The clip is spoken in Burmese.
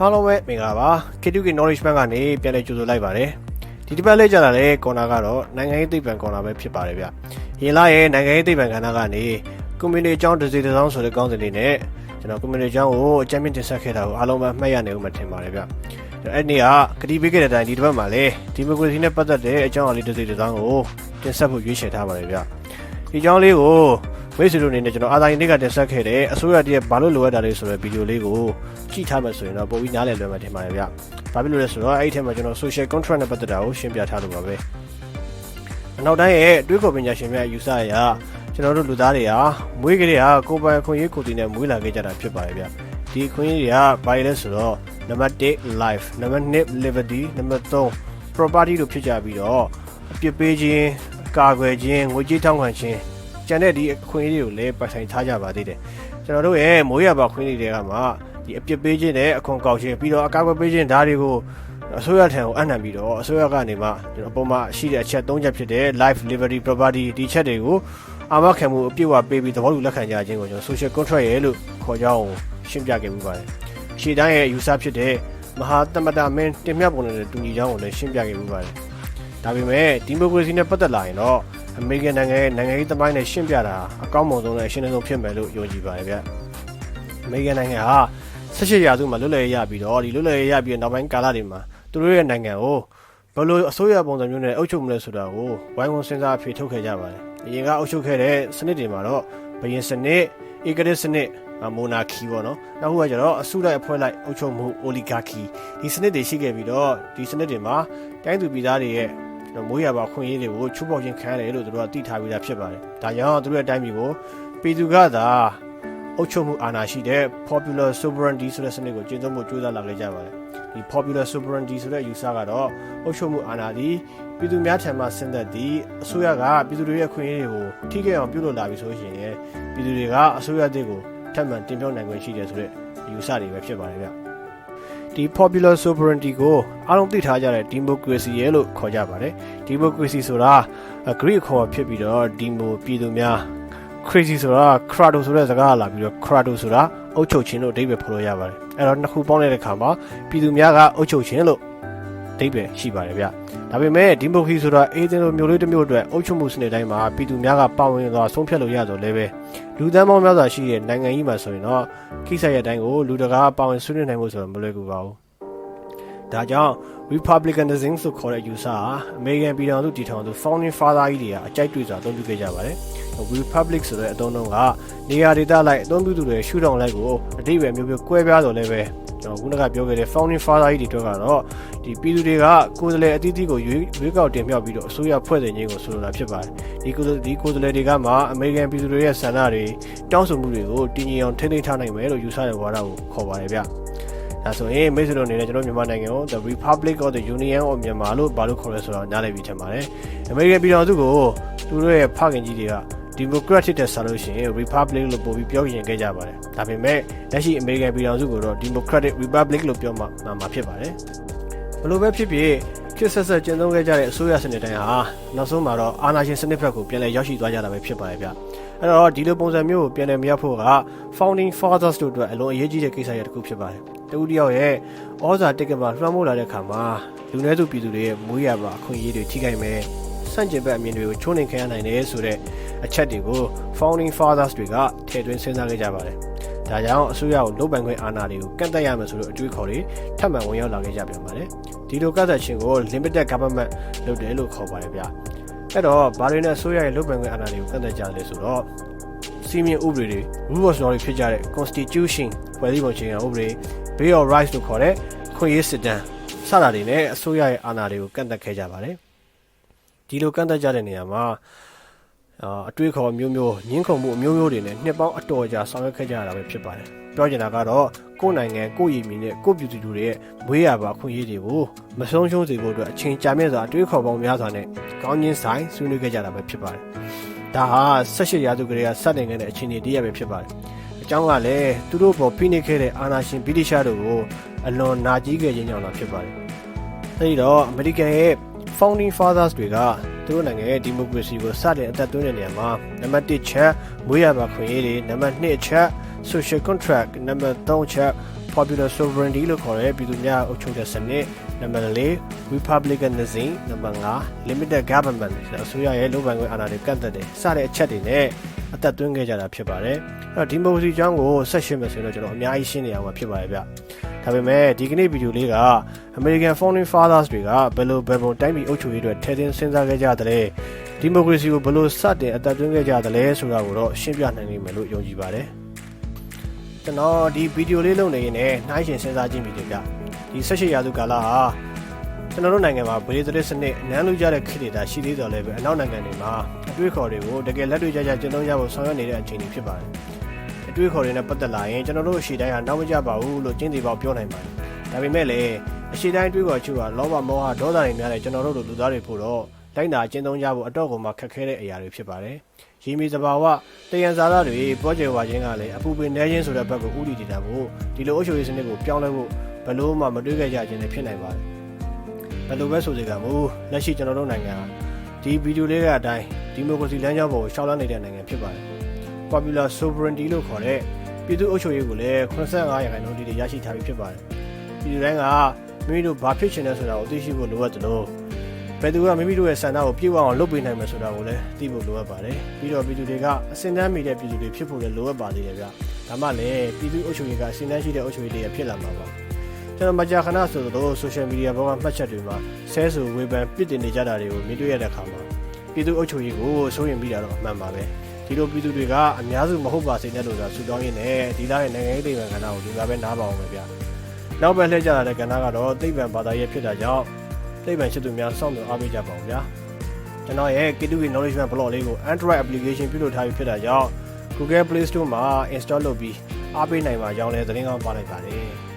အားလုံးပဲမင်္ဂလာပါ K2K Knowledge Bank ကနေပြန်လည်ကြိုဆိုလိုက်ပါတယ်ဒီတစ်ပတ်လေးကြာလာတဲ့ကော်နာကတော့နိုင်ငံရေးသိပ္ပံကော်နာပဲဖြစ်ပါတယ်ဗျရင်လာရဲ့နိုင်ငံရေးသိပ္ပံကဏ္ဍကနေကွန်မြူနီတီအကြောင်းတစ်စီတစ်စောင်းဆိုတဲ့ကောင်းစဉ်လေးနဲ့ကျွန်တော်ကွန်မြူနီတီအကြောင်းကိုအကြမ်းမြင့်တင်ဆက်ခဲ့တာကိုအားလုံးပဲမှတ်ရနေဦးမှထင်ပါတယ်ဗျအဲ့ဒီနေ့ကကတိပေးခဲ့တဲ့အတိုင်းဒီတစ်ပတ်မှာလည်းဒီမိုကရေစီနဲ့ပတ်သက်တဲ့အကြောင်းအရာလေးတစ်စီတစ်စောင်းကိုတင်ဆက်ဖို့ရွေးချယ်ထားပါတယ်ဗျဒီအကြောင်းလေးကို မိတ်ဆွေတို့အနေနဲ့ကျွန်တော်အာသာရင်တွေကတင်ဆက်ခဲ့တဲ့အစိုးရတည်းဘာလို့လိုအပ်တာလဲဆိုတဲ့ဗီဒီယိုလေးကိုကြည့်ထားမှဆိုရင်တော့ပုံပြီးနားလည်လွယ်မှာထင်ပါတယ်ဗျ။ဘာဖြစ်လို့လဲဆိုတော့အဲ့ဒီထဲမှာကျွန်တော် social contract နဲ့ပတ်သက်တာကိုရှင်းပြထားလို့ပါပဲ။အနောက်တိုင်းရဲ့အတွေးခေါ်ပညာရှင်များယူဆရာကျွန်တော်တို့လူသားတွေဟာမွေးကလေးဟာကိုယ်ပိုင်ခွင့်ရေးကိုယ်တည်နဲ့မွေးလာခဲ့ကြတာဖြစ်ပါတယ်ဗျ။ဒီခွင့်ရေးတွေကဘာလဲဆိုတော့နံပါတ်1 life နံပါတ်2 liberty နံပါတ်3 property တို့ဖြစ်ကြပြီးတော့အပြစ်ပေးခြင်းအကာအကွယ်ခြင်းငွေကြေးထောက်ခံခြင်း ကျန်တဲ့ဒီအခွင့်အရေးတွေကိုလည်းပိုင်ဆိုင်ထားကြပါသေးတယ်ကျွန်တော်တို့ရဲ့မိုးရပါခွင့်အရေးတွေကမှဒီအပြစ်ပေးခြင်းနဲ့အခွန်ကောက်ခြင်းပြီးတော့အကာအကွယ်ပေးခြင်းဒါတွေကိုအစိုးရထံကိုအနှံပြီးတော့အစိုးရကနေမှကျွန်တော်ပုံမှန်ရှိတဲ့အချက်၃ချက်ဖြစ်တဲ့ life liberty property ဒီချက်တွေကိုအာမခံမှုအပြည့်အဝပေးပြီးသဘောတူလက်ခံကြခြင်းကိုကျွန်တော် social contract ရဲ့လို့ခေါ်ကြအောင်ရှင်းပြခဲ့မှုပါတယ်ရှေ့တိုင်းရဲ့ယူဆဖြစ်တဲ့မဟာသမ္မတမင်းတင်မြတ်ပုံနဲ့တူညီကြောင်းကိုလည်းရှင်းပြခဲ့မှုပါတယ်ဒါပေမဲ့ဒီမိုကရေစီနဲ့ပတ်သက်လာရင်တော့ အမေရိကန်နိုင်ငံရဲ့နိုင်ငံရေးသမိုင်းနဲ့ရှင်းပြတာအကောင်းမွန်ဆုံးနဲ့အရှင်းဆုံးဖြစ်မယ်လို့ယုံကြည်ပါတယ်ဗျ။အမေရိကန်နိုင်ငံဟာ18ရာစုမှာလွတ်လပ်ရေးရပြီးတော့ဒီလွတ်လပ်ရေးရပြီးနောက်ပိုင်းကာလတွေမှာသူတို့ရဲ့နိုင်ငံကိုဘယ်လိုအစိုးရပုံစံမျိုးနဲ့အုပ်ချုပ်မလဲဆိုတာကိုဝိုင်းဝန်းစဉ်းစားအဖြေထုတ်ခဲ့ကြပါတယ်။အရင်ကအုပ်ချုပ်ခဲ့တဲ့စနစ်တွေမှာတော့ဘယင်စနစ်ဧကရာစနစ်မိုနာခီပေါ့နော်။နောက်ခုကကျတော့အစုလိုက်အဖွဲ့လိုက်အုပ်ချုပ်မှုအိုလီဂါခီဒီစနစ်တွေရှိခဲ့ပြီးတော့ဒီစနစ်တွေမှာတိုင်းသူပြည်သားတွေရဲ့ မိုးရပါခွင့်ရေးတွေကိုချိုးပေါက်ခြင်းခံရတယ်လို့သူတို့ကသိထားပြီးသားဖြစ်ပါတယ်။ဒါကြောင့်သူတို့ရဲ့အတိုင်းပြည်ကိုပြည်သူကသာအုပ်ချုပ်မှုအာဏာရှိတဲ့ popular sovereignty ဆိုတဲ့စနစ်ကိုကျင့်သုံးဖို့ကြိုးစားလာခဲ့ကြပါတယ်။ဒီ popular sovereignty ဆိုတဲ့ယူဆကတော့အုပ်ချုပ်မှုအာဏာသည်ပြည်သူများထံမှဆင်းသက်သည့်အစိုးရကပြည်သူတွေရဲ့ခွင့်ရေးတွေကိုထိခိုက်အောင်ပြုလုပ်လာပြီဆိုရင်ပြည်သူတွေကအစိုးရအသစ်ကိုထပ်မံတင်ပြနိုင်ခွင့်ရှိတယ်ဆိုတဲ့ယူဆတွေပဲဖြစ်ပါတယ်ဗျ။ ဒီ popular sovereignty ကိုအားလုံးသိထားကြတဲ့ democracy ရဲ့လို့ခေါ်ကြပါတယ် democracy ဆိုတာ Greek ခေါ်ဖြစ်ပြီးတော့ demo ပြည်သူများ crazy ဆိုတာ crowd ဆိုတဲ့စကားလာပြီးတော့ crowd ဆိုတာအုပ်ချုပ်ခြင်းလို့အဓိပ္ပာယ်ဖော်လို့ရပါတယ်အဲ့တော့နှစ်ခုပေါင်းတဲ့အခါမှာပြည်သူများကအုပ်ချုပ်ခြင်းလို့ အဓိပ္ပာယ်ရှိပါတယ်ဗျဒါပေမဲ့ democracy ဆိုတာအေးသင်းလိုမျိုးလေးတစ်မျိုးအတွက်အုပ်ချုပ်မှုစနစ်တိုင်းမှာပြည်သူများကပါဝင်သွားဆုံးဖြတ်လို့ရတော့လည်းပဲလူသန်းပေါင်းများစွာရှိတဲ့နိုင်ငံကြီးမှာဆိုရင်တော့ကိစ္စရပ်တိုင်းကိုလူတကာပါဝင်ဆွေးနွေးနိုင်ဖို့ဆိုတော့မလွယ်ကူပါဘူးဒါကြောင့် Republicanism ဆိုခေါ်တဲ့ယူဆဟာအမေရိကန်ပြည်ထောင်စုတည်ထောင်သူ Founding Father ကြီးတွေကအကြိုက်တွေ့စွာအသုံးပြုခဲ့ကြပါတယ်။ Republic ဆိုတဲ့အသုံးအနှုန်းကနေရာဒေသလိုက်အသုံးပြုသူတွေရှုထောင့်လိုက်ကိုအတိတ်ပဲမျိုးမျိုးကွဲပြားတော်လည်းပဲ ကျွန်တော်ခုနကပြောခဲ့တဲ့ Founding Father ကြီးတွေတော့ကတော့ဒီပြည်သူတွေကကိုယ်စားလှယ်အသီးသီးကိုရွေးရွေးကောက်တင်မြှောက်ပြီးတော့အစိုးရဖွဲ့စည်းခြင်းကိုဆိုလိုတာဖြစ်ပါတယ်။ဒီကိုယ်ဒီကိုယ်စားလှယ်တွေကမှအမေရိကန်ပြည်သူတွေရဲ့ဆန္ဒတွေတောင်းဆိုမှုတွေကိုတည်ငြိမ်အောင်ထိန်းသိမ်းထားနိုင်မယ်လို့ယူဆတဲ့ဝါဒကိုခေါ်ပါတယ်ဗျ။ဒါဆိုရင်မိတ်ဆွေတို့အနေနဲ့ကျွန်တော်မြန်မာနိုင်ငံကို The Republic of the Union of Myanmar လို့ဘာလို့ခေါ်လဲဆိုတော့နားလည်ပြီးထင်ပါတယ်။အမေရိကန်ပြည်ထောင်စုကိုသူတို့ရဲ့ဖခင်ကြီးတွေက Democratic တဲ့ဆိုလို့ရှိရင် Republic လို့ပို့ပြီးပြောရင်ခဲ့ကြပါတယ်။ဒါပေမဲ့လက်ရှိအမေရိကန်ပြည်ထောင်စုကိုတော့ Democratic Republic လို့ပြောမှမှာဖြစ်ပါတယ်။ဘလို့ပဲဖြစ်ဖြစ်ခစ်ဆက်ဆက်ကျင့်သုံးခဲ့ကြတဲ့အစိုးရစနစ်တိုင်းဟာနောက်ဆုံးမှာတော့အာဏာရှင်စနစ်ဘက်ကိုပြန်လည်ရောက်ရှိသွားကြတာပဲဖြစ်ပါတယ်ဗျ။အဲ့တော့ဒီလိုပုံစံမျိုးကိုပြန်လည်မရဖို့က founding fathers တို့အတွက်အလွန်အရေးကြီးတဲ့ကိစ္စရပ်တစ်ခုဖြစ်ပါတယ်။တူတယောက်ရဲ့ဩဇာတက်ကမှာလွှမ်းမိုးလာတဲ့ခါမှာလူနည်းစုပြည်သူတွေရဲ့မွေးရပါအခွင့်အရေးတွေထိခိုက်မယ်။စန့်ကျင်ဘက်အမြင်တွေကိုချိုးနှိမ်ခံရနိုင်တယ်ဆိုတဲ့ အချက်တွေကို founding fathers တွေကထည့်သွင်းစဉ်းစားခဲ့ကြပါတယ်။ဒါကြောင့်အစိုးရကိုလုတ်ပိုင်ခွင့်အာဏာတွေကိုကန့်သက်ရမယ်ဆိုလို့အတွေးခေါ်တွေထပ်မံဝင်ရောက်လာခဲ့ကြပြန်ပါတယ်။ဒီလိုကန့်သက်ခြင်းကို limited government လုပ်တယ်လို့ခေါ်ပါတယ်ဗျ။အဲ့တော့ဘာတွေနဲ့အစိုးရရဲ့လုတ်ပိုင်ခွင့်အာဏာတွေကိုကန့်သက်ကြလဲဆိုတော့စီမင်းဥပဒေတွေ rule of law တွေဖြစ်ကြတဲ့ constitution ဖွဲ့စည်းပုံအခြေခံဥပဒေ Bill of Rights လို့ခေါ်တဲ့ခွင့်ရေးစစ်တမ်းစတာတွေနဲ့အစိုးရရဲ့အာဏာတွေကိုကန့်သက်ခဲ့ကြပါတယ်ဒီလိုကန့်သက်ကြတဲ့နေရာမှာ အာအတွေ့အခေါ်မျိုးမျိုးညှင်းခုန်မှုအမျိုးမျိုးတွေနဲ့နှစ်ပေါင်းအတော်ကြာဆောင်ရွက်ခဲ့ကြရတာပဲဖြစ်ပါတယ်ပြောချင်တာကတော့ကိုယ်နိုင်ငံကိုယ့်ရည်မီနဲ့ကိုယ့်ပြည်သူတွေရဲ့မွေးရပါခွင့်ရေးတွေကိုမဆုံးရှုံးစေဖို့အတွက်အချိန်ကြာမြင့်စွာအတွေ့အခေါ်ပေါင်းများစွာနဲ့ကောင်းချင်းဆိုင်ဆွေးနွေးခဲ့ကြတာပဲဖြစ်ပါတယ်ဒါဟာ18ရာစုကလေးကစတင်ခဲ့တဲ့အခြေအနေတည်းရပဲဖြစ်ပါတယ်အကြောင်းကလည်းသူတို့ပေါ်ဖိနှိပ်ခဲ့တဲ့အာဏာရှင်ဗြိတိရှားတို့ကိုအလွန်နာကြီးခဲ့ခြင်းကြောင့်လာဖြစ်ပါတယ်။အဲဒီတော့အမေရိကန်ရဲ့ founding fathers တွေက သူတို့နိုင်ငံရဲ့ဒီမိုကရေစီကိုစတင်အသက်သွင်းတဲ့နေရာမှာနံပါတ်1ချက်မွေးရပါခွင့်ရေးတွေနံပါတ်2ချက် social contract နံပါတ်3ချက် popular sovereignty လို့ခေါ်တဲ့ပြည်သူများအုပ်ချုပ်တဲ့စနစ်နံပါတ်4 republicanism နံပါတ်5 limited government ဆိုတဲ့အစိုးရရဲ့လုပ်ပိုင်ခွင့်အာဏာတွေကန့်သတ်တယ်စတဲ့အချက်တွေနဲ့အသက်သွင်းခဲ့ကြတာဖြစ်ပါတယ်အဲ့တော့ဒီမိုကရေစီအကြောင်းကိုဆက်ရှင်းမယ်ဆိုရင်တော့ကျွန်တော်အများကြီးရှင်းနေအောင်မှာဖြစ်ပါတယ်ဗျဒါပေမဲ့ဒီကနေ့ဗီဒီယိုလေးက American Founding Fathers တွေကဘယ်လိုဘယ်ပုံတိုင်းပြည်အုပ်ချုပ်ရေးအတွက်ထဲတင်စဉ်းစားခဲ့ကြတဲ့ဒီမိုကရေစီကိုဘယ်လိုစတင်အသက်သွင်းခဲ့ကြသလဲဆိုတာကိုတော့ရှင်းပြနိုင်နိုင်မယ်လို့ယုံကြည်ပါတယ်ကျွန်တော်ဒီဗီဒီယိုလေးလုပ်နေရင်လည်းနှိုင်းရှင်စဉ်းစားကြည့်မိတယ်ဗျဒီ18ရာစုကာလဟာကျွန်တော်တို့နိုင်ငံမှာဗေဒသရစနစ်အနမ်းလူကြတဲ့ခေတ်တွေဒါရှိသေးတော်လည်းပဲအနောက်နိုင်ငံတွေမှာအတွေ့အခေါ်တွေကိုတကယ်လက်တွေ့ကျကျကျင့်သုံးကြဖို့ဆောင်ရွက်နေတဲ့အချိန်တွေဖြစ်ပါတယ်အတွေ့အခေါ်တွေနဲ့ပတ်သက်လာရင်ကျွန်တော်တို့အရှိတိုင်းဟာနောက်မကျပါဘူးလို့ကျင်းသေးပေါက်ပြောနိုင်ပါတယ် ဒါပေမဲ့လည်းအရှိတိုင်းတွေးခေါ်ချူကလောဘမောဟဒေါသတွေများတဲ့ကျွန်တော်တို့လိုလူသားတွေဖို့တော့လိုက်နာကျင့်သုံးကြဖို့အတော့ကိုမှခက်ခဲတဲ့အရာတွေဖြစ်ပါတယ်။ရေမီစဘာဝတယံဇာတာတွေပေါ်ကျယ်ဝါခြင်းကလည်းအပူပင်နေခြင်းဆိုတဲ့ဘက်ကိုဥတီတည်တာဖို့ဒီလိုအုပ်ချုပ်ရေးစနစ်ကိုပြောင်းလဲဖို့ဘယ်လို့မှမတွေးခဲ့ကြခြင်းလည်းဖြစ်နိုင်ပါတယ်။ဘယ်လိုပဲဆိုစေကမူလက်ရှိကျွန်တော်တို့နိုင်ငံဒီဗီဒီယိုလေးကအတိုင်းဒီမိုကရေစီလမ်းကြောင်းပေါ်ကိုရှောက်လန်းနေတဲ့နိုင်ငံဖြစ်ပါတယ်။ Popular Sovereignty လို့ခေါ်တဲ့ပြည်သူ့အုပ်ချုပ်ရေးကိုလည်း85ရာခိုင်နှုန်းတည်းရရှိထားပြီးဖြစ်ပါတယ်။ ဒီလူတိုင်းကမိမိတို့ဘာဖြစ်ချင်လဲဆိုတာကိုသိရှိဖို့လိုအပ်တယ်လို့ဘယ်သူကမိမိတို့ရဲ့ဆန္ဒကိုပြည့်ဝအောင်လုပ်ပေးနိုင်မယ်ဆိုတာကိုလည်းသိဖို့လိုအပ်ပါတယ်ပြီးတော့ပြည်သူတွေကအစင်တန်းမိတဲ့ပြည်သူတွေဖြစ်ဖို့လည်းလိုအပ်ပါသေးတယ်ဗျဒါမှလည်းပြည်သူအုပ်ချုပ်ရေးကအစင်တန်းရှိတဲ့အုပ်ချုပ်ရေးတွေဖြစ်လာမှာပါကျွန်တော်မကြာခဏဆိုတော့ social media ပေါ်မှာမှတ်ချက်တွေမှာဆဲဆူဝေဖန်ပြစ်တင်နေကြတာတွေကိုမြင်တွေ့ရတဲ့အခါမှာပြည်သူအုပ်ချုပ်ရေးကိုစိုးရင်ပြီးတာတော့အမှန်ပါပဲဒီလိုပြည်သူတွေကအများစုမဟုတ်ပါစေနဲ့လို့သာဆူတောင်းရင်းနဲ့ဒီသားရဲ့နိုင်ငံရေးဒေသကဏ္ဍကိုဒီကပဲနားပါအောင်ပဲဗျ နောက်ပဲလှည့်ကြလာတဲ့ကဏ္ဍကတော့သိပ္ပံဘာသာရေးဖြစ်တာကြောင့်သိပ္ပံရှိသူများစောင့်မျှော်အားပေးကြပါဦးဗျာကျွန်တော်ရဲ့ K2K Knowledge Man blog လေးကို Android application ပြုလုပ်ထားပြီးဖြစ်တာကြောင့် Google Play Store မှာ install လုပ်ပြီးအားပေးနိုင်ပါကြောင်းလည်းသတင်းကောင်းပါလိုက်ပါတယ်